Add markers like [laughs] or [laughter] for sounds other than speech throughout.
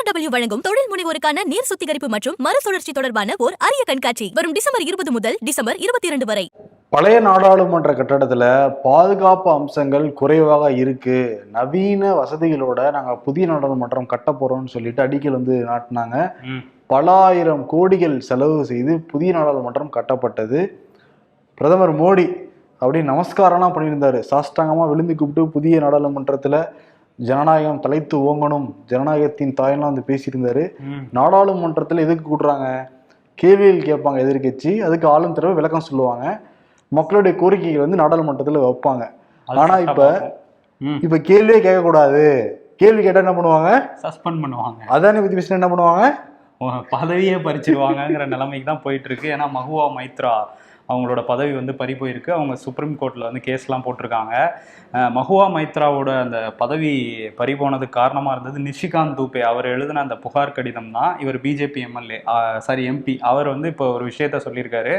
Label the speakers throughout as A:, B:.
A: SRW வழங்கும் தொழில் முனைவோருக்கான நீர் சுத்திகரிப்பு மற்றும் மறுசுழற்சி தொடர்பான ஓர் அரிய கண்காட்சி வரும் டிசம்பர் இருபது முதல் டிசம்பர் இருபத்தி இரண்டு வரை.
B: பழைய நாடாளுமன்ற கட்டடத்துல பாதுகாப்பு அம்சங்கள் குறைவாக இருக்கு. நவீன வசதிகளோட நாங்க புதிய நாடாளுமன்றம் கட்ட போறோம்னு சொல்லிட்டு அடிக்கல் வந்து நாட்டினாங்க. பல ஆயிரம் கோடிகள் செலவு செய்து புதிய நாடாளுமன்றம் கட்டப்பட்டது. பிரதமர் மோடி அப்படி நமஸ்காரம்லாம் பண்ணியிருந்தாரு. சாஷ்டாங்கமா விழுந்து கூப்பிட்டு புதிய நாடாளுமன்றத்துல ஜனநாயகம் தலைத்து ஓங்கணும். ஜனநாயகத்தின் தாயெல்லாம் வந்து பேசியிருந்தாரு. நாடாளுமன்றத்தில் எதுக்கு கூட்டுறாங்க? கேள்விகள் கேட்பாங்க எதிர்க்கட்சி. அதுக்கு ஆளும் தரவு விளக்கம் சொல்லுவாங்க. மக்களுடைய கோரிக்கைகள் வந்து நாடாளுமன்றத்தில் வைப்பாங்க. ஆனா இப்ப. இப்ப கேள்வியே கேட்கக்கூடாது. கேள்வி கேட்டா என்ன பண்ணுவாங்க?
C: சஸ்பெண்ட் பண்ணுவாங்க.
B: அதானி பத்தி பேசினா என்ன பண்ணுவாங்க?
C: பதவியே பறிச்சிருவாங்கங்கிற நிலைமைக்கு தான் போயிட்டு இருக்கு. ஏன்னா மகுவா மைத்ரா அவங்களோட பதவி வந்து பறி போயிருக்கு. அவங்க சுப்ரீம் கோர்ட்டில் வந்து கேஸ்லாம் போட்டிருக்காங்க. மகுவா மைத்ராவோட அந்த பதவி பறி போனதுக்கு காரணமாக இருந்தது நிஷிகாந்த் தூபே. அவர் எழுதின அந்த புகார் கடிதம் தான் இவர் பிஜேபி எம்எல்ஏ சாரி எம்பி அவர் வந்து இப்போ ஒரு விஷயத்த சொல்லியிருக்காரு.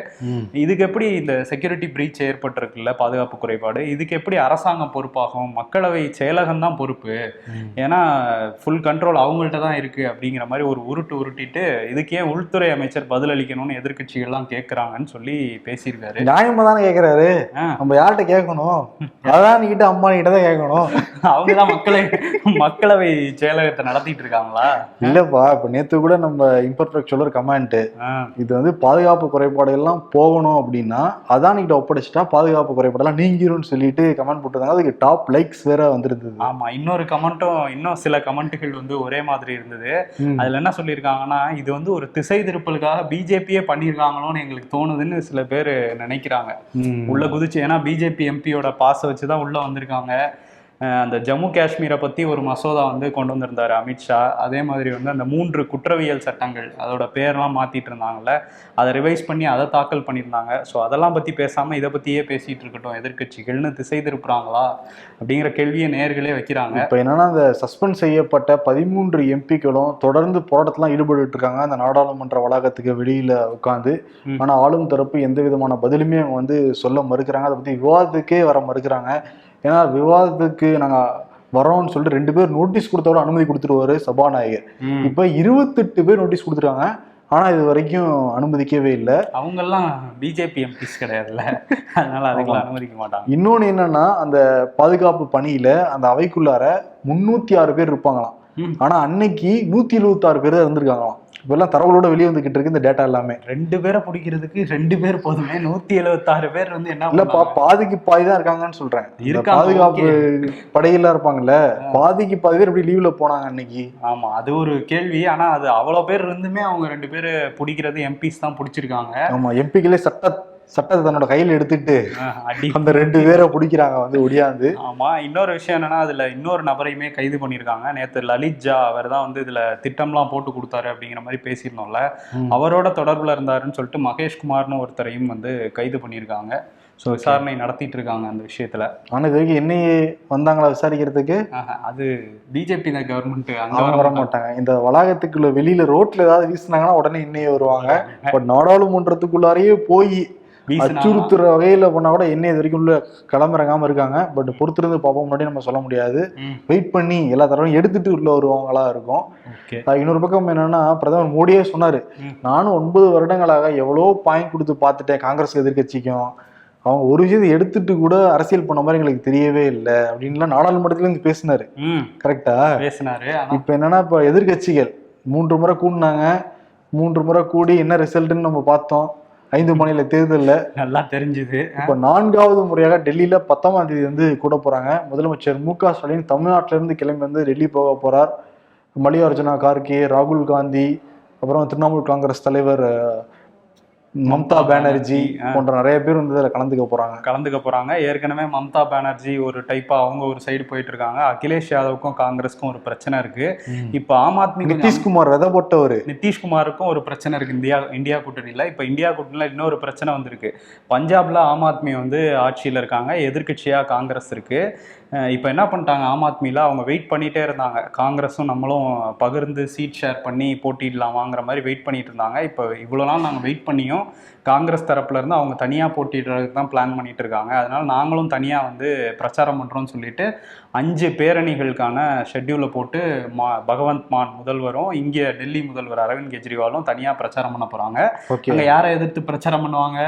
C: இதுக்கு எப்படி இந்த செக்யூரிட்டி பிரீச் ஏற்பட்டிருக்குல்ல பாதுகாப்பு குறைபாடு? இதுக்கு எப்படி அரசாங்கம் பொறுப்பாகும்? மக்களவை செயலகம் தான் பொறுப்பு. ஏன்னா ஃபுல் கண்ட்ரோல் அவங்கள்ட்ட தான் இருக்கு அப்படிங்கிற மாதிரி ஒரு உருட்டு உருட்டிட்டு இதுக்கு உள்துறை அமைச்சர் பதிலளிக்கணும்னு எதிர்க்கட்சிகள்லாம் கேட்குறாங்கன்னு சொல்லி பேசியிருக்காரு.
B: நியாயமா தானே கேக்குறாரு?
C: ஆ.
B: நம்ம யார்கிட்ட கேட்கணும்? அதான் கிட்ட அம்மா கிட்ட தான் கேட்கணும்.
C: அவங்க தான் மக்களை மக்களவை செயலகத்தை நடத்திட்டு இருக்காங்களா?
B: இல்லப்பா இப்ப நேத்து கூட நம்ம இம்பர்ஃபெக்ட் சொல்ற கமெண்ட் இது வந்து பாதுகாப்பு குறைபாடு எல்லாம் போகணும் அப்படின்னா அதானிகிட்ட ஒப்படைச்சிட்டா பாதுகாப்பு குறைபாடெல்லாம் நீங்கிரும்னு சொல்லிட்டு கமெண்ட் போட்டிருந்தாங்க. அதுக்கு டாப் லைக்ஸ் வேற வந்திருந்தது.
C: ஆமா இன்னொரு கமெண்ட்டும் இன்னும் சில கமெண்ட்டுகள் வந்து ஒரே மாதிரி இருந்தது. அதுல என்ன சொல்லியிருக்காங்கன்னா இது வந்து ஒரு திசை திருப்பலுக்காக பிஜேபியே பண்ணியிருக்காங்களோன்னு எங்களுக்கு தோணுதுன்னு சில பேர் நினைக்கிறாங்க. உள்ள குதிச்சு ஏன்னா பிஜேபி எம்பியோட பாஸை வச்சு தான் உள்ள வந்திருக்காங்க அந்த ஜம்மு காஷ்மீரை பத்தி ஒரு மசோதா வந்து கொண்டு வந்திருந்தாரு அமித்ஷா அதே மாதிரி வந்து அந்த மூன்று குற்றவியல் சட்டங்கள் அதோட பேர்லாம் மாத்திட்டு இருந்தாங்கல்ல அதை ரிவைஸ் பண்ணி அதை தாக்கல் பண்ணியிருந்தாங்க. ஸோ அதெல்லாம் பத்தி பேசாம இதை பத்தியே பேசிட்டு இருக்கட்டும் எதிர்க்கட்சிகள்னு திசை திருப்புறாங்களா அப்படிங்கிற கேள்வியை நேர்களே வைக்கிறாங்க.
B: இப்ப என்னன்னா அந்த சஸ்பெண்ட் செய்யப்பட்ட பதிமூன்று எம்பிக்களும் தொடர்ந்து போராட்டத்திலாம் ஈடுபட்டு இருக்காங்க. அந்த நாடாளுமன்ற வளாகத்துக்கு வெளியில உட்காந்து
C: ம்.
B: ஆனா ஆளும் தரப்பு எந்த விதமான பதிலுமே அவங்க வந்து சொல்ல மறுக்கிறாங்க. அதை பத்தி விவாதத்துக்கே வர மறுக்கிறாங்க. ஏன்னா விவாதத்துக்கு நாங்க வரோம்னு சொல்லிட்டு ரெண்டு பேர் நோட்டீஸ் கொடுத்தோட அனுமதி கொடுத்துருவாரு சபாநாயகர். இப்ப இருபத்தெட்டு பேர் நோட்டீஸ் கொடுத்துருக்காங்க. ஆனா இது வரைக்கும் அனுமதிக்கவே இல்லை.
C: அவங்கெல்லாம் பிஜேபி எம்பிஸ் கிடையாதுல்ல. அதனால அதுக்கெல்லாம் அனுமதிக்க மாட்டாங்க.
B: இன்னொன்னு என்னன்னா அந்த பாதுகாப்பு பணியில அந்த அவைக்குள்ளார முன்னூத்தி ஆறு பேர் இருப்பாங்களாம். ஆனா அன்னைக்கு நூத்தி எழுபத்தி ஆறு பேர் தான் இருந்திருக்காங்களாம். இப்பெல்லாம் தரவுகளோட வெளியே வந்துகிட்டு இருக்கு இந்த டேட்டா எல்லாமே.
C: ரெண்டு பேரை பிடிக்கிறதுக்கு ரெண்டு பேர் போதுமே. நூத்தி எழுபத்தாறு பேர் வந்து என்ன
B: இல்லப்பா
C: பண்ணுவாங்க?
B: பாதிக்கு பாதி தான் இருக்காங்கன்னு சொல்றேன். பாதுகாப்பு படையெல்லாம் இருப்பாங்கல்ல பாதிக்கு பாதி பேர் இப்படி லீவ்ல போனாங்க அன்னைக்கு?
C: ஆமா அது ஒரு கேள்வி. ஆனா அது அவ்வளவு பேர் இருந்துமே அவங்க ரெண்டு பேரை பிடிக்கிறது எம்பிஸ் தான் பிடிச்சிருக்காங்க.
B: ஆமா எம்பிக்களே சட்ட சட்டத்தை தன்னோட கையில எடுத்துட்டு அந்த ரெண்டு பேரை பிடிக்கிறாங்க வந்து ஒடியாந்து.
C: ஆமா இன்னொரு விஷயம் என்னன்னா அதுல இன்னொரு நபரையுமே கைது பண்ணியிருக்காங்க. நேத்து லலித் ஜா அவர் தான் வந்து இதுல திட்டம்லாம் போட்டு கொடுத்தாரு அப்படிங்கிற மாதிரி பேசியிருந்தோம்ல. அவரோட தொடர்புல இருந்தாருன்னு சொல்லிட்டு மகேஷ்குமார்னு ஒருத்தரையும் வந்து கைது பண்ணியிருக்காங்க. ஸோ விசாரணை நடத்திட்டு இருக்காங்க அந்த விஷயத்துல.
B: ஆனா இது வரைக்கும் என்னையே வந்தாங்களா விசாரிக்கிறதுக்கு?
C: அது பிஜேபி தான் கவர்மெண்ட் அங்க
B: அவங்க
C: வர
B: மாட்டாங்க. இந்த வளாகத்துக்குள்ள வெளியில ரோட்ல ஏதாவது வீசுனாங்கன்னா உடனே இன்னையே வருவாங்க. பட் நாடாளுமன்றத்துக்குள்ளாரையே போய் அச்சுறுத்துற வகையில பண்ணா கூட என்ன இது வரைக்கும் உள்ள களமிறங்காம இருக்காங்க. பட் பொறுத்திருந்து பார்ப்போம் முன்னாடி நம்ம சொல்ல முடியாது. வெயிட் பண்ணி எல்லா தடவையும் எடுத்துட்டு உள்ள வருவாங்களா இருக்கும். இன்னொரு பக்கம் என்னன்னா பிரதமர் மோடியே சொன்னாரு. நானும் ஒன்பது வருடங்களாக எவ்வளோ பாயிண்ட் கொடுத்து பார்த்துட்டேன் காங்கிரஸ் எதிர்க்கட்சிக்கும். அவங்க ஒரு விஷயத்தை எடுத்துட்டு கூட அரசியல் பண்ண மாதிரி எங்களுக்கு தெரியவே இல்லை. அப்படின்லாம் நாடாளுமன்றத்துல இருந்து பேசினாரு. கரெக்டா
C: பேசினாரு
B: இப்ப என்னன்னா இப்ப எதிர்க்கட்சிகள் மூன்று முறை கூடினாங்க. மூன்று முறை கூடி என்ன ரிசல்ட்னு நம்ம பார்த்தோம். ஐந்து மாநில தேர்தல்ல
C: நல்லா தெரிஞ்சுது.
B: இப்ப நான்காவது முறையாக டெல்லியில பத்தாம் தேதி வந்து கூட போறாங்க. முதலமைச்சர் மு க ஸ்டாலின் தமிழ்நாட்டில இருந்து கிளம்பி வந்து டெல்லி போக போறார். மல்லிகார்ஜுனா கார்கே ராகுல் காந்தி அப்புறம் திரிணாமுல் காங்கிரஸ் தலைவர் மம்தா பானர்ஜி. போன்ற நிறைய பேர் வந்து இதுல கலந்துக்க போறாங்க.
C: கலந்துக்க போறாங்க. ஏற்கனவே மம்தா பானர்ஜி ஒரு டைப்பா அவங்க ஒரு சைடு போயிட்டு இருக்காங்க. அகிலேஷ் யாதவுக்கும் காங்கிரஸ்க்கும் ஒரு பிரச்சனை இருக்கு. இப்ப ஆம் ஆத்மி
B: நிதிஷ்குமார் விதை போட்டவர்.
C: நிதிஷ்குமாருக்கும் ஒரு பிரச்சனை இருக்கு. இந்தியா இந்தியா கூட்டணியில. இப்ப இந்தியா கூட்டணியில இன்னொரு பிரச்சனை வந்திருக்கு. பஞ்சாப்ல ஆம் ஆத்மி வந்து ஆட்சியில இருக்காங்க. எதிர்க்கட்சியா காங்கிரஸ் இருக்கு. இப்போ என்ன பண்ணிட்டாங்க? ஆம் ஆத்மியில் அவங்க வெயிட் பண்ணிட்டே இருந்தாங்க. காங்கிரஸும் நம்மளும் பகிர்ந்து சீட் ஷேர் பண்ணி போட்டிடலாமாங்கிற மாதிரி வெயிட் பண்ணிட்டு இருந்தாங்க. இப்போ இவ்வளோ நாள் நாங்கள் வெயிட் பண்ணியும் காங்கிரஸ் தரப்புல இருந்து அவங்க தனியாக போட்டிடுறதுக்கு தான் பிளான் பண்ணிட்டு இருக்காங்க. அதனால நாங்களும் தனியாக வந்து பிரச்சாரம் பண்ணுறோம்னு சொல்லிட்டு அஞ்சு பேரணிகளுக்கான ஷெட்யூலை போட்டு மா பகவந்த் மான் முதல்வரும் இங்கே டெல்லி முதல்வர் அரவிந்த் கெஜ்ரிவாலும் தனியாக பிரச்சாரம் பண்ண போகிறாங்க அங்கே யாரை எதிர்த்து பிரச்சாரம் பண்ணுவாங்க?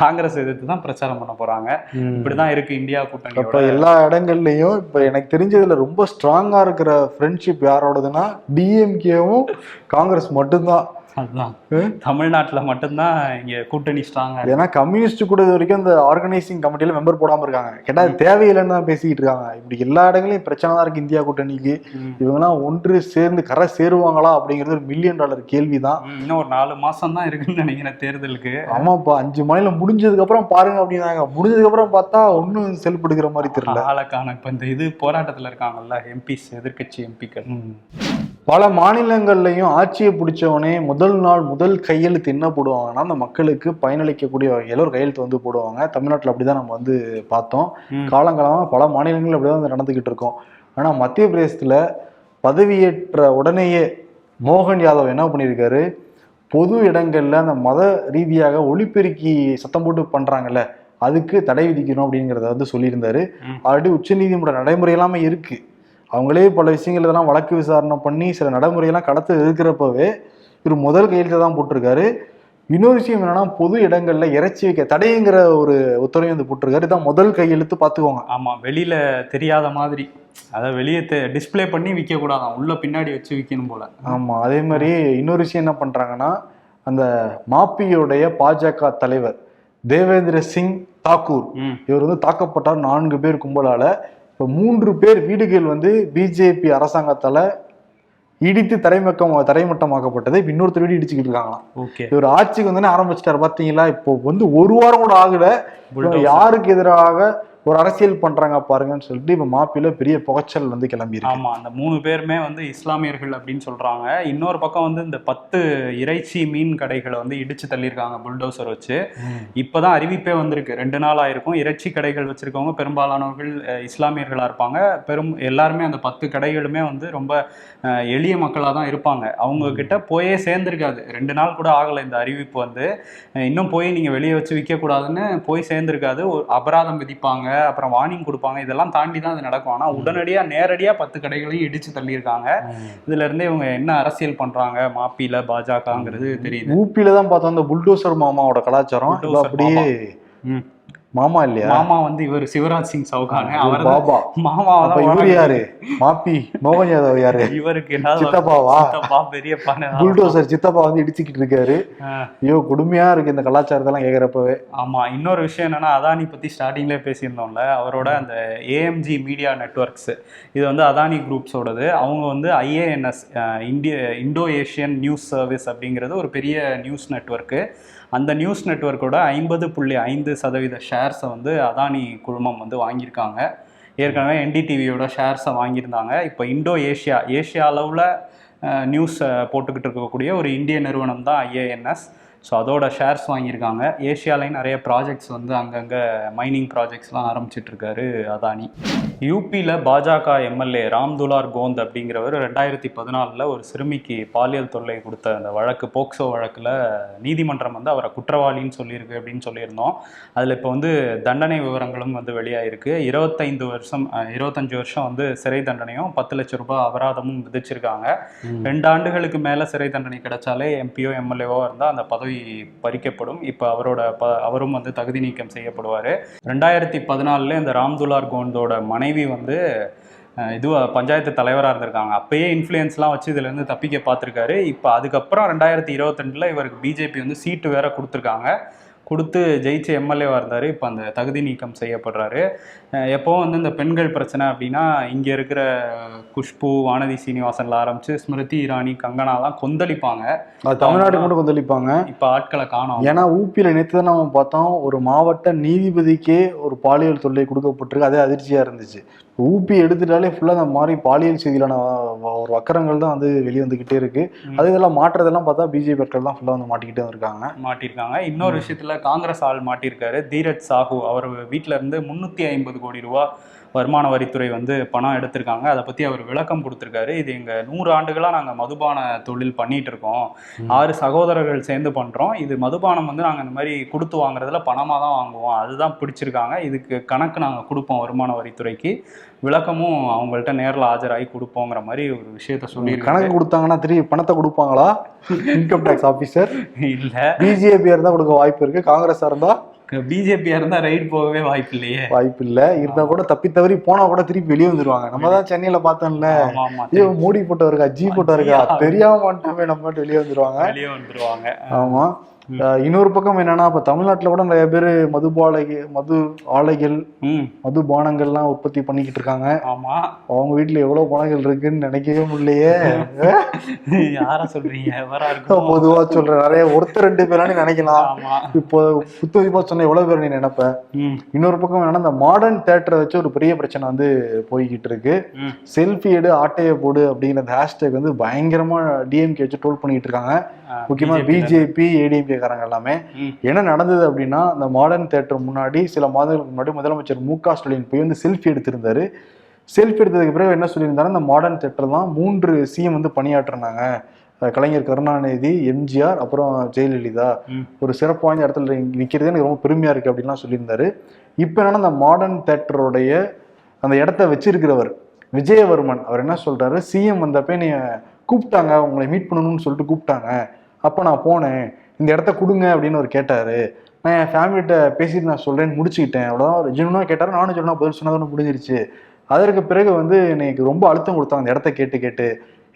C: காங்கிரஸ் எதிர்த்து தான் பிரச்சாரம் பண்ண போகிறாங்க இப்படி தான் இருக்குது இந்தியா கூட்டணியோட
B: எல்லா இடங்கள்லயும் இப்போ எனக்கு தெரிஞ்சதுல ரொம்ப ஸ்ட்ராங்கா இருக்கிற ஃப்ரெண்ட்ஷிப் யாரோடதுன்னா டிஎம்கேவும் காங்கிரஸ் மட்டும்தான்.
C: அதுதான் தமிழ்நாட்டுல மட்டும்தான் இங்க கூட்டணி ஸ்ட்ராங்கா
B: ஏன்னா கம்யூனிஸ்ட் கூட இது வரைக்கும் இந்த ஆர்கனைசிங் கமிட்டியில மெம்பர் போடாம இருக்காங்க. கேட்டா அது தேவையில்லைன்னு தான் பேசிக்கிட்டு இருக்காங்க. இப்படி எல்லா இடங்களையும் பிரச்சனை தான் இருக்கு இந்தியா கூட்டணிக்கு. இவங்கெல்லாம் ஒன்று சேர்ந்து கரை சேருவாங்களா அப்படிங்கிறது ஒரு மில்லியன் டாலர் கேள்விதான்.
C: இன்னும் ஒரு நாலு மாசம் தான் இருக்குன்னு நினைக்கிறேன் தேர்தலுக்கு.
B: ஆமாப்பா அஞ்சு மாநிலம் முடிஞ்சதுக்கு அப்புறம் பாருங்க அப்படின்னாங்க. முடிஞ்சதுக்கு அப்புறம் பார்த்தா ஒன்னும் செல்படுகிற மாதிரி தெரியல.
C: ஆளக்கான இப்ப இந்த இது போராட்டத்துல இருக்காங்கல்ல எம்பிஸ் எதிர்க்கட்சி எம்பிக்கள்.
B: பல மாநிலங்கள்லயும் ஆட்சியை பிடிச்சவனே முதல் நாள் முதல் கையெழுத்து என்ன போடுவாங்கன்னா அந்த மக்களுக்கு பயனளிக்கக்கூடிய வகையில் ஒரு கையெழுத்து வந்து போடுவாங்க. தமிழ்நாட்டில் அப்படிதான் நம்ம வந்து பார்த்தோம். காலங்காலமாக பல மாநிலங்கள் அப்படிதான் வந்து நடந்துகிட்டு இருக்கோம். ஆனா மத்திய பிரதேசத்துல பதவியேற்ற உடனேயே மோகன் யாதவ் என்ன பண்ணியிருக்காரு? பொது இடங்கள்ல அந்த மத ரீதியாக ஒளிபெருக்கி சத்தம் போட்டு பண்றாங்கல்ல அதுக்கு தடை விதிக்கணும் அப்படிங்கிறத வந்து சொல்லியிருந்தாரு. ஆல்ரெடி உச்சநீதிமன்ற நடைமுறை எல்லாமே இருக்கு. அவங்களே பல விஷயங்கள் இதெல்லாம் வழக்கு விசாரணை பண்ணி சில நடைமுறையெல்லாம் கடத்த இருக்கிறப்பவே இவர் முதல் கையெழுத்தை தான் போட்டிருக்காரு. இன்னொரு விஷயம் என்னன்னா பொது இடங்கள்ல இறைச்சி வைக்க தடைங்கிற ஒரு உத்தரவை வந்து போட்டிருக்காரு. இதான் முதல் கையெழுத்து பார்த்துக்கோங்க.
C: ஆமா வெளியில தெரியாத மாதிரி. அதாவது வெளியே டிஸ்ப்ளே பண்ணி விற்க கூடாதாம் உள்ள பின்னாடி வச்சு விற்கணும் போல.
B: ஆமா அதே மாதிரி இன்னொரு விஷயம் என்ன பண்றாங்கன்னா அந்த மாப்பியோடைய பாஜக தலைவர் தேவேந்திர சிங் தாக்கூர். இவர் வந்து தாக்கப்பட்டார் நான்கு பேர் கும்பலால. இப்போ மூன்று பேர் வீடுகள் வந்து பிஜேபி அரசாங்கத்தால இடித்து தரைமக்கம் தரைமட்டமாக்கப்பட்டது இப்போ இன்னொருத்தர் வீடு இடிச்சுக்கிட்டு இருக்காங்களாம்.
C: ஓகே.
B: இவர் ஆட்சிக்கு வந்தோடனே ஆரம்பிச்சிட்டாரு. பாத்தீங்களா? இப்போ வந்து ஒரு வாரம் கூட ஆகல. யாருக்கு எதிராக ஒரு அரசியல் பண்றாங்க பாருங்கன்னு சொல்லிட்டு இப்ப மாப்பில பெரிய புகைச்சல் வந்து கிளம்பி
C: ஆமா அந்த மூணு பேருமே வந்து இஸ்லாமியர்கள் அப்படின்னு சொல்றாங்க. இன்னொரு பக்கம் வந்து இந்த பத்து இறைச்சி மீன் கடைகளை வந்து இடிச்சு தள்ளியிருக்காங்க புல்டோசர் வச்சு. இப்பதான் அறிவிப்பே வந்திருக்கு. ரெண்டு நாள் ஆயிருக்கும் இறைச்சி கடைகள் வச்சிருக்கவங்க பெரும்பாலானவர்கள் இஸ்லாமியர்களா இருப்பாங்க. பெரும் எல்லாருமே அந்த பத்து கடைகளுமே வந்து ரொம்ப எளிய மக்களாக தான் இருப்பாங்க. அவங்க கிட்ட போயே சேர்ந்திருக்காது. ரெண்டு நாள் கூட ஆகலை இந்த அறிவிப்பு வந்து. இன்னும் போய் நீங்க வெளியே வச்சு விற்கக்கூடாதுன்னு போய் சேர்ந்திருக்காது. ஒரு அபராதம் விதிப்பாங்க. அப்புறம் வார்னிங் கொடுப்பாங்க இதெல்லாம் தாண்டி தான் அது நடக்கும். ஆனா உடனடியா நேரடியா பத்து கடைகளையும் இடிச்சு தள்ளியிருக்காங்க. இதுல இருந்தே இவங்க என்ன அரசியல் பண்றாங்க மாப்பில பாஜகங்கிறது தெரியுது.
B: ஊப்பில தான் பார்த்தோம் அந்த புல்டோசர் மாமாவோட கலாச்சாரம். அப்படியே. மாமா இல்லையா?
C: மாமா வந்து இவர் சிவராஜ் சிங் சௌகான் அவர்
B: பாபா.
C: தான்
B: இவரு யாரு? மாப்பி. மோகன் யாதவ் யாரு?
C: இவருக்கு என்ன
B: சித்தப்பாவா?
C: சித்தப்பா பெரியப்பான்னு
B: புல்டோசர் சித்தப்பா வந்து இடிச்சுக்கிட்டு இருக்காரு. ஐயோ கொடுமையா இருக்கு இந்த கலாச்சாரத்தெல்லாம் கேக்குறப்பவே.
C: ஆமா இன்னொரு விஷயம் என்னன்னா அதானி பத்தி ஸ்டார்டிங்லேயே பேசியிருந்தோம்ல அவரோட அந்த ஏஎம்ஜி மீடியா நெட்ஒர்க்ஸ் இது வந்து அதானி குரூப்ஸோடது அவங்க வந்து ஐஏஎன்எஸ் இந்திய இண்டோ ஏஷியன் நியூஸ் சர்வீஸ் அப்படிங்கிறது ஒரு பெரிய நியூஸ் நெட்வொர்க்கு அந்த நியூஸ் நெட்வொர்க்கோட ஐம்பது புள்ளி ஐந்து சதவீத ஷேர்ஸை வந்து அதானி குழுமம் வந்து வாங்கியிருக்காங்க. ஏற்கனவே என்டிடிவியோட ஷேர்ஸை வாங்கியிருந்தாங்க. இப்போ இண்டோ ஏஷியா ஏஷியா அளவில் நியூஸ் போட்டுக்கிட்டு இருக்கக்கூடிய ஒரு இந்திய நிறுவனம் தான் ஐஏஎன்எஸ். ஸோ அதோட ஷேர்ஸ் வாங்கியிருக்காங்க. ஏஷியாலையும் நிறைய ப்ராஜெக்ட்ஸ் வந்து அங்கங்கே மைனிங் ப்ராஜெக்ட்ஸ்லாம் ஆரம்பிச்சிட்டு இருக்காரு அதானி யூபியில் பாஜக எம்எல்ஏ ராம் துலார் கோந்த் அப்படிங்கிறவர் ரெண்டாயிரத்தி பதினாலில் ஒரு சிறுமிக்கு பாலியல் தொல்லை கொடுத்த அந்த வழக்கு போக்சோ வழக்கில் நீதிமன்றம் வந்து அவரை குற்றவாளின்னு சொல்லியிருக்கு அப்படின்னு சொல்லியிருந்தோம். அதில் இப்போ வந்து தண்டனை விவரங்களும் வந்து வெளியாயிருக்கு. இருபத்தைந்து வருஷம் இருபத்தஞ்சு வருஷம் வந்து சிறை தண்டனையும் பத்து லட்சம் ரூபாய் அபராதமும் விதிச்சிருக்காங்க. ரெண்டு ஆண்டுகளுக்கு மேல சிறை தண்டனை கிடைச்சாலே எம்பியோ எம்எல்ஏவோ இருந்தால் அந்த பதவி பறிக்கப்படும். இப்போ அவரோட ப அவரும் வந்து தகுதி நீக்கம் செய்யப்படுவார். ரெண்டாயிரத்தி பதினாலில் இந்த ராம்துலார் கோந்தோட மனைவி வந்து இது பஞ்சாயத்து தலைவராக இருந்திருக்காங்க. அப்பயே இன்ஃப்ளூயன்ஸ்லாம் வச்சு இதுலேருந்து தப்பிக்க பார்த்துருக்காரு இப்போ அதுக்கப்புறம் ரெண்டாயிரத்தி இருபத்தெண்டில் இவருக்கு பிஜேபி வந்து சீட்டு வேற கொடுத்துருக்காங்க. கொடுத்து ஜெயிச்ச எம்எல்ஏவாக இருந்தார். இப்போ அந்த தகுதி நீக்கம் செய்யப்படுறாரு. எப்பவும் வந்து இந்த பெண்கள் பிரச்சனை அப்படின்னா இங்கே இருக்கிற குஷ்பு வானதி சீனிவாசன்ல ஆரம்பிச்சு ஸ்மிருதி இரானி கங்கனாலாம் கொந்தளிப்பாங்க.
B: அது தமிழ்நாட்டுக்கு மட்டும் கொந்தளிப்பாங்க.
C: இப்போ ஆட்களை காணோம்.
B: ஏன்னா ஊப்பியில நேற்று தான் நம்ம பார்த்தோம் ஒரு மாவட்ட நீதிபதிக்கே ஒரு பாலியல் தொல்லை கொடுக்கப்பட்டிருக்கு. அதே அதிர்ச்சியா இருந்துச்சு. ஊப்பி எடுத்துட்டாலே ஃபுல்லா அந்த மாதிரி பாலியல் செய்தியிலான ஒரு வக்கரங்கள் தான் வந்து வெளியே வந்துகிட்டே இருக்கு. அது இதெல்லாம் மாற்றுறதெல்லாம் பார்த்தா பிஜேபி மக்கள் தான் ஃபுல்லா வந்து மாட்டிக்கிட்டே இருக்காங்க.
C: மாட்டியிருக்காங்க இன்னொரு விஷயத்துல காங்கிரஸ் ஆள் மாட்டியிருக்காரு தீரஜ் சாஹூ. அவர் வீட்ல இருந்து முந்நூற்றி ஐம்பது கோடி ரூபா வருமான வரித்துறை வந்து பணம் எடுத்திருக்காங்க. அதை பத்தி அவர் விளக்கம் கொடுத்திருக்காரு. இது எங்க நூறு ஆண்டுகளா நாங்க மதுபான தொழில் பண்ணிட்டு இருக்கோம். ஆறு சகோதரர்கள் சேர்ந்து பண்றோம். இது மதுபானம் வந்து நாங்க இந்த மாதிரி கொடுத்து வாங்குறதுல பணமா தான் வாங்குவோம். அதுதான் பிடிச்சிருக்காங்க. இதுக்கு கணக்கு நாங்க கொடுப்போம் வருமான வரித்துறைக்கு. விளக்கமும் அவங்கள்ட்ட நேர்ல ஆஜராகி கொடுப்போங்கிற மாதிரி ஒரு விஷயத்த சொல்லியிருக்காங்க
B: கணக்கு கொடுத்தாங்கன்னா திருப்பி பணத்தை கொடுப்பாங்களா? இன்கம் டேக்ஸ் ஆபீசர்
C: இல்ல.
B: பிஜேபியா இருந்தா கொடுக்க வாய்ப்பு இருக்கு. காங்கிரஸா இருந்தா?
C: பிஜேபியா இருந்தா ரைட் போகவே வாய்ப்பு இல்லையே
B: வாய்ப்பு இல்ல இருந்தா கூட தப்பி தவறி போனா கூட திருப்பி வெளியே வந்துருவாங்க. நம்ம தான் சென்னையில பார்த்தோம்ல. ஐயோ மோடி போட்டோ இருக்கா ஜி போட்டோ இருக்கா. தெரியாம மாட்டோமே நம்ம வெளியே வந்துருவாங்க.
C: வெளியே வந்துருவாங்க.
B: ஆமா. இன்னொரு பக்கம் என்னன்னா இப்ப தமிழ்நாட்டுல கூட நிறைய பேர் மதுபாலைக மது ஆலைகள் மது பானங்கள்லாம் உற்பத்தி பண்ணிக்கிட்டு இருக்காங்க.
C: ஆமா.
B: அவங்க வீட்டுல எவ்வளவு பணங்கள் இருக்குன்னு நினைக்கவே முடியலையே. [laughs]
C: யார சொல்றீங்க? எவரா இருக்கும்?
B: பொதுவா சொல்றேன். நிறைய ஒருத்தர் ரெண்டு பேரானு நினைக்கலாம். இப்போ புத்ததிப்பா சொன்ன எவ்வளவு பேர் நீ நினைப்ப? இன்னொரு பக்கம் என்னன்னா இந்த மாடர்ன் தேட்டரை வச்சு ஒரு பெரிய பிரச்சனை வந்து போய்கிட்டு இருக்கு. செல்ஃபி எடு ஆட்டையை போடு அப்படிங்கிற ஹேஷ்டேக் வந்து பயங்கரமா டிஎம்கே வச்சு ட்ரோல் பண்ணிட்டு இருக்காங்க. முக்கியமா. பிஜேபி ஏடிஎம்கே காரங்க எல்லாமே. என்ன நடந்தது அப்படின்னா இந்த மாடர்ன் தேட்டர் முன்னாடி சில மாதங்களுக்கு முன்னாடி முதலமைச்சர் மு க ஸ்டாலின் போய் வந்து செல்ஃபி எடுத்திருந்தாரு. செல்ஃபி எடுத்ததுக்கு பிறகு என்ன சொல்லியிருந்தாரு? இந்த மாடர்ன் தேட்டர் தான் மூன்று சிஎம் வந்து பணியாற்றினாங்க. கலைஞர் கருணாநிதி எம்ஜிஆர் அப்புறம் ஜெயலலிதா. ஒரு சிறப்பு வாய்ந்த இடத்துல நிற்கிறது எனக்கு ரொம்ப பெருமையா இருக்கு அப்படின்லாம் சொல்லியிருந்தாரு. இப்போ என்னன்னா இந்த மாடர்ன் தேட்டருடைய அந்த இடத்த வச்சிருக்கிறவர் விஜயவர்மன் அவர் என்ன சொல்றாரு? சிஎம் வந்தப்ப நீ கூப்பிட்டாங்க உங்களை மீட் பண்ணணும்னு சொல்லிட்டு கூப்பிட்டாங்க. அப்போ நான் போனேன். இந்த இடத்த கொடுங்க அப்படின்னு அவர் கேட்டாரு. நான் என் ஃபேமிலிகிட்ட பேசிட்டு நான் சொல்றேன்னு முடிச்சுக்கிட்டேன். அவ்வளோதான் அவர் ஜெனுவனாக கேட்டார். நானும் சொன்னா பதில் சொன்னதோட முடிஞ்சிருச்சு அதற்கு பிறகு வந்து எனக்கு ரொம்ப அழுத்தம் கொடுத்தாங்க அந்த இடத்த கேட்டு கேட்டு.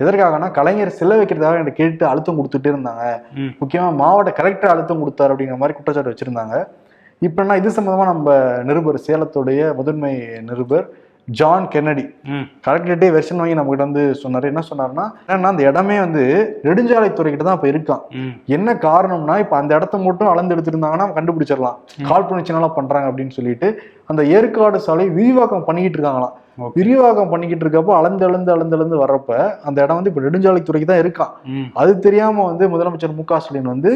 B: எதற்காகனா கலைஞர் சிலை வைக்கிறதுக்காக எனக்கு கேட்டு அழுத்தம் கொடுத்துட்டே இருந்தாங்க. முக்கியமா மாவட்ட கலெக்டர் அழுத்தம் கொடுத்தாரு அப்படிங்கிற மாதிரி குற்றச்சாட்டு வச்சிருந்தாங்க. இப்போ என்ன இது சம்பந்தமா நம்ம நிருபர் சேலத்துடைய முதன்மை நிருபர் ஜான் கென்னடி கலெக்டரேட்டே வெர்ஷன் வாங்கி நம்ம கிட்ட வந்து சொன்னாரு. என்ன சொன்னாருன்னா என்னன்னா அந்த இடமே வந்து நெடுஞ்சாலைத்துறை கிட்ட தான் இப்ப இருக்கான் என்ன காரணம்னா இப்ப அந்த இடத்த மட்டும் அளந்து எடுத்திருந்தாங்கன்னா கண்டுபிடிச்சிடலாம். கால் புணர்ச்சினால பண்றாங்க அப்படின்னு சொல்லிட்டு அந்த ஏற்காடு சாலை விரிவாக்கம் பண்ணிக்கிட்டு இருக்காங்களாம். விரிவாக்கம் பண்ணிக்கிட்டு இருக்கப்போ அளந்து அளந்து அளந்து அளந்து வர்றப்ப அந்த இடம் வந்து இப்ப நெடுஞ்சாலைத்துறைக்கு தான் இருக்கான். அது தெரியாம வந்து முதலமைச்சர் மு க ஸ்டாலின் வந்து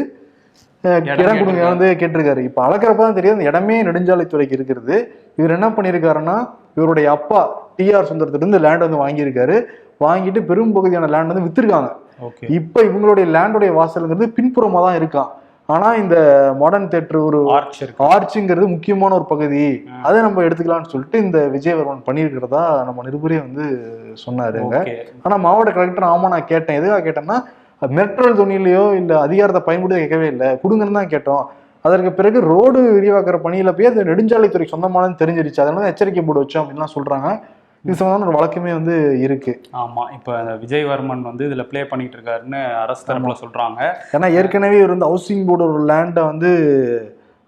C: இடம்
B: கொடுங்க
C: கேட்டிருக்காரு.
B: வந்து கேட்டிருக்காரு. இப்ப அளக்கிறப்ப தான் தெரியும் அந்த இடமே நெடுஞ்சாலைத்துறைக்கு இருக்கிறது இவர் என்ன பண்ணியிருக்காருன்னா இவருடைய அப்பா டிஆர் சுந்தரத்துல இருந்து லேண்ட் வந்து வாங்கியிருக்காரு. வாங்கிட்டு பெரும் பகுதியான லேண்ட் வந்து வித்திருக்காங்க.
C: ஓகே.
B: இப்ப இவங்களுடைய லேண்டுடைய வாசலுங்கிறது பின்புறமா தான் இருக்கான். ஆனா இந்த மாடர்ன் தேட்டர் ஒரு
C: ஆர்ச் இருக்கு.
B: ஆர்ச்சுங்கிறது முக்கியமான ஒரு பகுதி. அதை நம்ம எடுத்துக்கலாம்னு சொல்லிட்டு இந்த விஜயவர்மன் பண்ணியிருக்கிறதா நம்ம நிருபரே வந்து சொன்னாருங்க. ஆனா மாவட்ட கலெக்டர் ஆமா நான் கேட்டேன். எதுக்காக கேட்டேன்னா மெட்ரல் துணியிலையோ இல்ல அதிகாரத்தை பயன்படுத்த கேட்கவே இல்லை. கொடுங்கன்னு தான் கேட்டோம். அதற்கு பிறகு ரோடு விரிவாக்குற பணியில போய் அது நெடுஞ்சாலைத்துறை சொந்தமானது தெரிஞ்சிருச்சு. அதனால தான் எச்சரிக்கை போர்டு வச்சோம் அப்படின்லாம் சொல்றாங்க. இது சம்பந்தமான ஒரு வழக்குமே வந்து இருக்கு.
C: ஆமா. இப்ப விஜயவர்மன் வந்து இதுல ப்ளே பண்ணிட்டு இருக்காருன்னு அரசு தரப்புல சொல்றாங்க.
B: ஏன்னா ஏற்கனவே இவர் வந்து ஹவுசிங் போர்டு ஒரு லேண்டை வந்து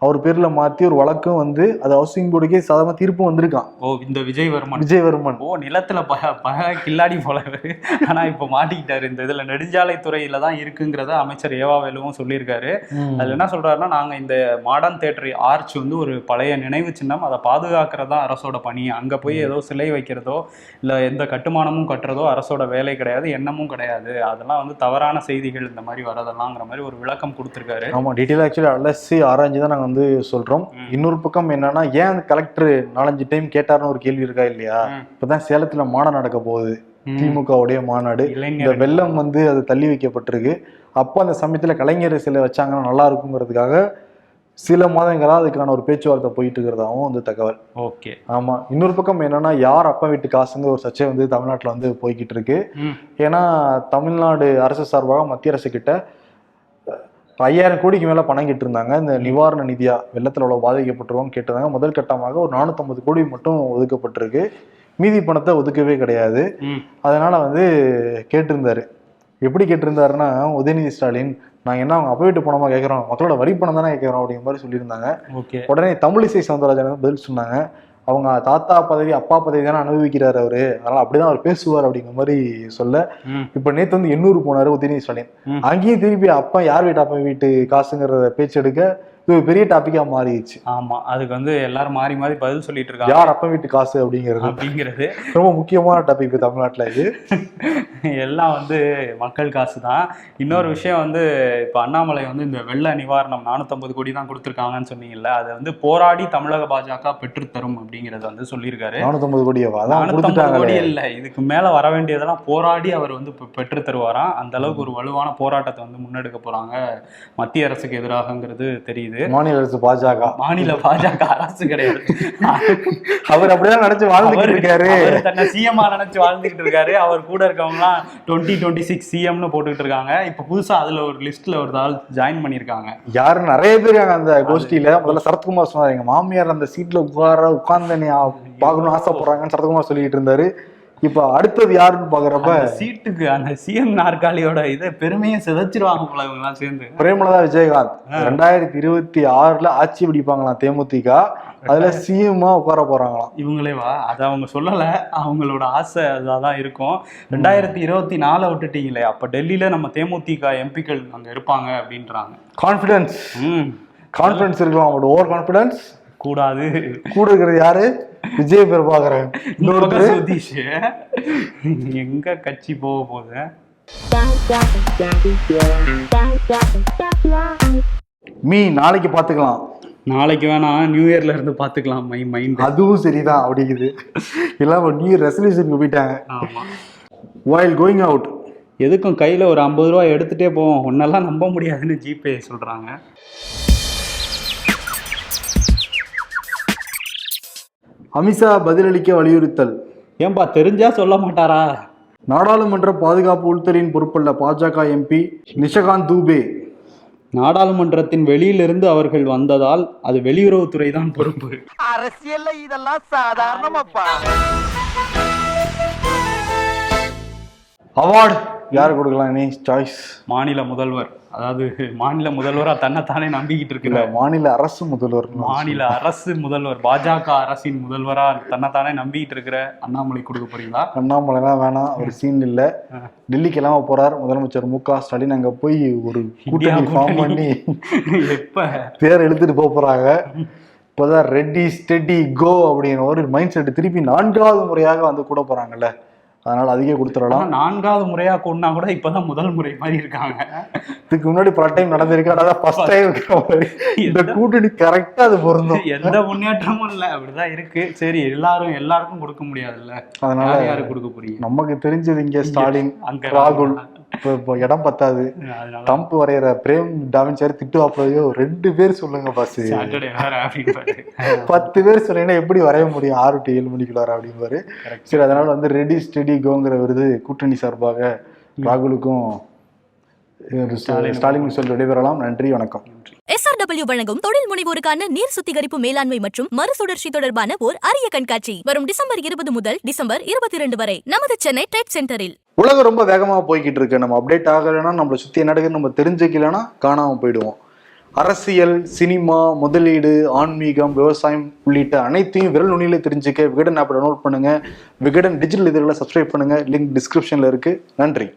B: அவர் பேர்ல மாத்தி ஒரு வழக்கும் வந்து அது ஹவுசிங் போர்டுக்கே சாதாரண தீர்ப்பும் வந்திருக்கான்.
C: ஓ இந்த விஜயவர்மன்.
B: விஜயவர்மன்.
C: ஓ நிலத்துல பக பக கில்லாடி போல இவரு. ஆனா இப்ப மாட்டிக்கிட்டாரு. இந்த இதுல நெடுஞ்சாலைத்துறையில தான் இருக்குங்கிறத அமைச்சர் ஏவாவேலுவும் சொல்லியிருக்காரு. அதுல என்ன சொல்றாருன்னா நாங்க இந்த மாடர்ன் தேட்டர் ஆர்ச் வந்து ஒரு பழைய நினைவு சின்னம். அதை பாதுகாக்கிறதா அரசோட பணி. அங்க போய் ஏதோ சிலை வைக்கிறதோ இல்ல எந்த கட்டுமானமும் கட்டுறதோ அரசோட வேலை கிடையாது. எண்ணமும் கிடையாது. அதெல்லாம் வந்து தவறான செய்திகள் இந்த மாதிரி வரதெல்லாங்கிற மாதிரி ஒரு விளக்கம் கொடுத்திருக்காரு.
B: ஆமா டீட்டெயில் ஆக்சுவலி அலசி ஆராய்ஞ்சு தான் நாங்க வந்து சொல்றோம்.
C: ம்.
B: இன்னொரு பக்கம் என்னன்னா ஏன் அந்த கலெக்டர் நாலஞ்சு டைம் கேட்டாருன்னு ஒரு கேள்வி இருக்கா இல்லையா. இப்பதான் சேலத்துல மாநாடு நடக்க போகுது. திமுகவுடைய மாநாடு. இந்த வெள்ளம் வந்து அது தள்ளி வைக்கப்பட்டிருக்கு. அப்போ அந்த சமயத்துல கலைஞர் சிலை வச்சாங்கன்னா நல்லா இருக்குங்கிறதுக்காக சில மாதங்களா அதுக்கான ஒரு பேச்சுவார்த்தை போயிட்டு இருக்கிறதாவும் வந்து தகவல்.
C: ஓகே.
B: ஆமா. இன்னொரு பக்கம் என்னன்னா யார் அப்பா வீட்டு காசுங்கிற ஒரு சர்ச்சை வந்து தமிழ்நாட்டுல வந்து போய்கிட்டு இருக்கு. ஏன்னா தமிழ்நாடு அரசு சார்பாக மத்திய அரசு கிட்ட ஐயாயிரம் கோடிக்கு மேல பணம் கேட்டிருந்தாங்க. இந்த நிவாரண நிதியா வெள்ளத்துல அவ்வளவு பாதிக்கப்பட்டிருவோம் கேட்டிருந்தாங்க. முதல் கட்டமாக ஒரு நானூத்தம்பது கோடி மட்டும் ஒதுக்கப்பட்டிருக்கு. மீதி பணத்தை ஒதுக்கவே கிடையாது. அதனால வந்து கேட்டிருந்தாரு. எப்படி கேட்டிருந்தாருன்னா உதயநிதி ஸ்டாலின் நாங்க என்ன அவங்க அப்பா வீட்டு பணமா கேட்கறோம்? மக்களோட வரி பணம் தானே கேட்கறோம்? அப்படிங்கிற மாதிரி சொல்லியிருந்தாங்க. உடனே தமிழிசை சவுந்தரராஜன் வந்து பதில் சொன்னாங்க. அவங்க தாத்தா பதவி அப்பா பதவி தானே அனுபவிக்கிறாரு அவரு. அதனால அப்படிதான் அவர் பேசுவார் அப்படிங்கிற மாதிரி சொல்ல. இப்ப நேத்து வந்து எண்ணூர் போனாரு உதயநிதி ஸ்டாலின். அங்கேயும் திருப்பி அப்பா யார் வீட்டு அப்பா வீட்டு காசுங்கிறத பேச்சு எடுக்க இது பெரிய டாபிக்கா மாறிடுச்சு.
C: ஆமா அதுக்கு வந்து எல்லாரும் மாறி மாறி பதில் சொல்லிட்டு இருக்காங்க.
B: யார் அப்ப வீட்டு காசு அப்படிங்கிறது.
C: அப்படிங்கிறது.
B: ரொம்ப முக்கியமான டாபிக் இப்போ தமிழ்நாட்டுல இது. [laughs]
C: எல்லாம் வந்து மக்கள் காசு தான். இன்னொரு விஷயம் வந்து இப்போ அண்ணாமலை வந்து இந்த வெள்ள நிவாரணம் நானூற்றம்பது கோடி தான் கொடுத்துருக்காங்கன்னு சொன்னீங்கல்ல அதை வந்து போராடி தமிழக பாஜக பெற்றுத்தரும் அப்படிங்கிறத வந்து சொல்லியிருக்காரு.
B: நானூத்தம்பது கோடியவா?
C: நானூற்றம்பது கோடி இல்லை இதுக்கு மேல வர வேண்டியதெல்லாம் போராடி அவர் வந்து பெற்று தருவாராம். அந்த அளவுக்கு ஒரு வலுவான போராட்டத்தை வந்து முன்னெடுக்க போறாங்க. மத்திய அரசுக்கு எதிராகங்கிறது தெரியுது.
B: மாநில அரசு பாஜக.
C: மாநில பாஜக அரசு கிடையாது.
B: அவர் அப்படிதான் நினைச்சு வாழ்ந்துட்டு இருக்காரு.
C: தன்னை சிஎம்ஆ நினைச்சு வாழ்ந்துகிட்டு இருக்காரு. அவர் கூட இருக்கவங்கலாம் டுவெண்ட்டி டுவெண்ட்டி சிக்ஸ் சிஎம்னு போட்டுக்கிட்டு இருக்காங்க. இப்ப புதுசா அதுல ஒரு லிஸ்ட்ல ஒரு ஆள் ஜாயின் பண்ணியிருக்காங்க.
B: யாரு? நிறைய பேர் அந்த கோஷ்டியில. முதல்ல சரத்குமார் சொன்னாரு எங்க மாமியார் அந்த சீட்ல உட்கார உட்கார்ந்து பார்க்கணும்னு ஆசைப்படுறாங்கன்னு சரத்குமார் சொல்லிட்டு இருந்தாரு. இப்ப அடுத்தது யாருன்னு பாக்குறப்ப
C: சீட்டுக்கு அந்த சிஎம் நாற்காலியோட இதை பெருமையை சிதைச்சிருவாங்க போல இவங்க எல்லாம் சேர்ந்து.
B: பிரேமலதா விஜயகாந்த். ரெண்டாயிரத்தி இருபத்தி ஆறுல ஆட்சி பிடிப்பாங்களாம் தேமுதிக. அதுல சிஎம்மா உட்கார போறாங்களாம்.
C: இவங்களே வா அதை அவங்க சொல்லல. அவங்களோட ஆசை அதான் இருக்கும். ரெண்டாயிரத்தி இருபத்தி நாலை விட்டுட்டீங்களே அப்ப டெல்லியில நம்ம தேமுதிக எம்பிக்கள் அங்க இருப்பாங்க அப்படின்றாங்க.
B: கான்பிடன்ஸ்
C: ம்.
B: கான்பிடன்ஸ் இருக்கலாம் அவங்களோட ஓவர் கான்பிடன்ஸ்
C: கூடாது.
B: கூட இருக்கிறது யாரு? விஜய் பிரபாகரன்
C: இந்த
B: இன்னொருத்தர்
C: பக்கம் சுதீஷ். எங்க கட்சி போக போகுது?
B: மீ நாளைக்கு பாத்துக்கலாம்
C: நாளைக்கு வேணா நியூ இயர்ல இருந்து பாத்துக்கலாம் மை மைண்ட்
B: அதுவும் சரிதான் அப்படிங்குது. எல்லாம் நியூ ரெசல்யூஷனுக்கு போயிட்டாங்க. while கோயிங் அவுட்
C: எதுக்கும் கையில ஒரு ஐம்பது ரூபா எடுத்துட்டே போவோம் ஒன்னெல்லாம் நம்ப முடியாதுன்னு ஜிபே சொல்றாங்க.
B: அமித்ஷா பதிலளிக்க வலியுறுத்தல்.
C: ஏன்பா தெரிஞ்சா சொல்ல மாட்டாரா?
B: நாடாளுமன்ற பாதுகாப்பு உள்துறையின் பொறுப்புள்ள பாஜக எம்பி நிஷகாந்த் தூபே.
C: நாடாளுமன்றத்தின் வெளியிலிருந்து அவர்கள் வந்ததால் அது வெளியுறவுத்துறை தான் பொறுப்பு.
D: அரசியல்ல இதெல்லாம் சாதாரணமாப்பா.
B: அவார்டு யார் கொடுக்கலாம் நீ சாய்ஸ்
C: மாநில முதல்வர். அதாவது மாநில முதல்வரா தன்னைத்தானே நம்பிக்கிட்டு இருக்கிற
B: மாநில அரசு முதல்வர்
C: மாநில அரசு முதல்வர் பாஜக அரசின் முதல்வரா தன்னைத்தானே நம்பிக்கிட்டு இருக்கிற அண்ணாமலை கொடுக்க போறீங்களா?
B: அண்ணாமலைலாம் வேணாம் ஒரு சீன் இல்ல. டெல்லி கிளம்ப போறார் முதலமைச்சர் மு க ஸ்டாலின். அங்க போய் ஒரு கூட்டணி ஃபார்ம் பண்ணி
C: எப்ப?
B: பேர் எடுத்துட்டு போக போறாங்க. இப்போதான் ரெட்டி ஸ்டெடி கோ அப்படிங்கிற ஒரு மைண்ட் செட் திருப்பி நான்காவது முறையாக வந்து கூட போறாங்கல்ல. அதனால அதிக கொடுத்துடலாம்.
C: நான்காவது முறையா கொண்டா கூட இப்பதான் முதல் முறை மாதிரி இருக்காங்க.
B: இதுக்கு முன்னாடி பல டைம் நடந்திருக்கு ஃபர்ஸ்ட் டைம் இந்த கூட்டணி கரெக்டா அது பொருந்தும்.
C: எந்த முன்னேற்றமும் இல்ல அப்படிதான் இருக்கு. சரி எல்லாரும் எல்லாருக்கும் கொடுக்க முடியாதுல்ல.
B: அதனால
C: யார் யாரு கொடுக்க போறீங்க?
B: நமக்கு தெரிஞ்சது இங்க ஸ்டாலின்
C: அங்க
B: ராகுல். இப்போ இப்போ இடம் பத்தாது. டம்ப் வரைகிற பிரேம் டாவின் சார் திட்டுவாப்பையோ ரெண்டு பேர் சொல்லுங்க பாஸ் பத்து பேர் சொன்னீங்கன்னா எப்படி வரைய முடியும்? ஆறு டு ஏழு மணிக்குள்ளார அப்படிம்பாரு. சரி அதனால வந்து ரெடி ஸ்டெடி கோங்கிற விருது கூட்டணி சார்பாக ராகுலுக்கும் ஸ்டாலின் சொல்லி விடைபெறலாம். நன்றி வணக்கம்.
A: எஸ்ஆர்டபிள்யூ வழங்கும் தொழில் முனைவோருக்கான நீர் சுத்திகரிப்பு மேலாண்மை மற்றும் மறுசுழற்சி தொடர்பான ஓர் அரிய கண்காட்சி வரும் டிசம்பர் இருபது முதல் டிசம்பர் இருபத்தி இரண்டு வரை. நமது சென்னை ட்ரேட் சென்டரில்
B: உலகம் ரொம்ப வேகமாக போய்கிட்டு இருக்கு நம்ம அப்டேட் ஆகலைன்னா நம்மளை சுற்றி என்ன நடக்குதுன்னு நம்ம தெரிஞ்சுக்கலன்னா காணாமல் போயிடுவோம். அரசியல் சினிமா முதலீடு ஆன்மீகம் விவசாயம் உள்ளிட்ட அனைத்தையும் விரல் நுனியில தெரிஞ்சுக்க விகடன் ஆப்பை டவுன்லோட் பண்ணுங்க. விகடன் டிஜிட்டல் இதழில் சப்ஸ்கிரைப் பண்ணுங்க. லிங்க் டிஸ்கிரிப்ஷனில் இருக்கு. நன்றி.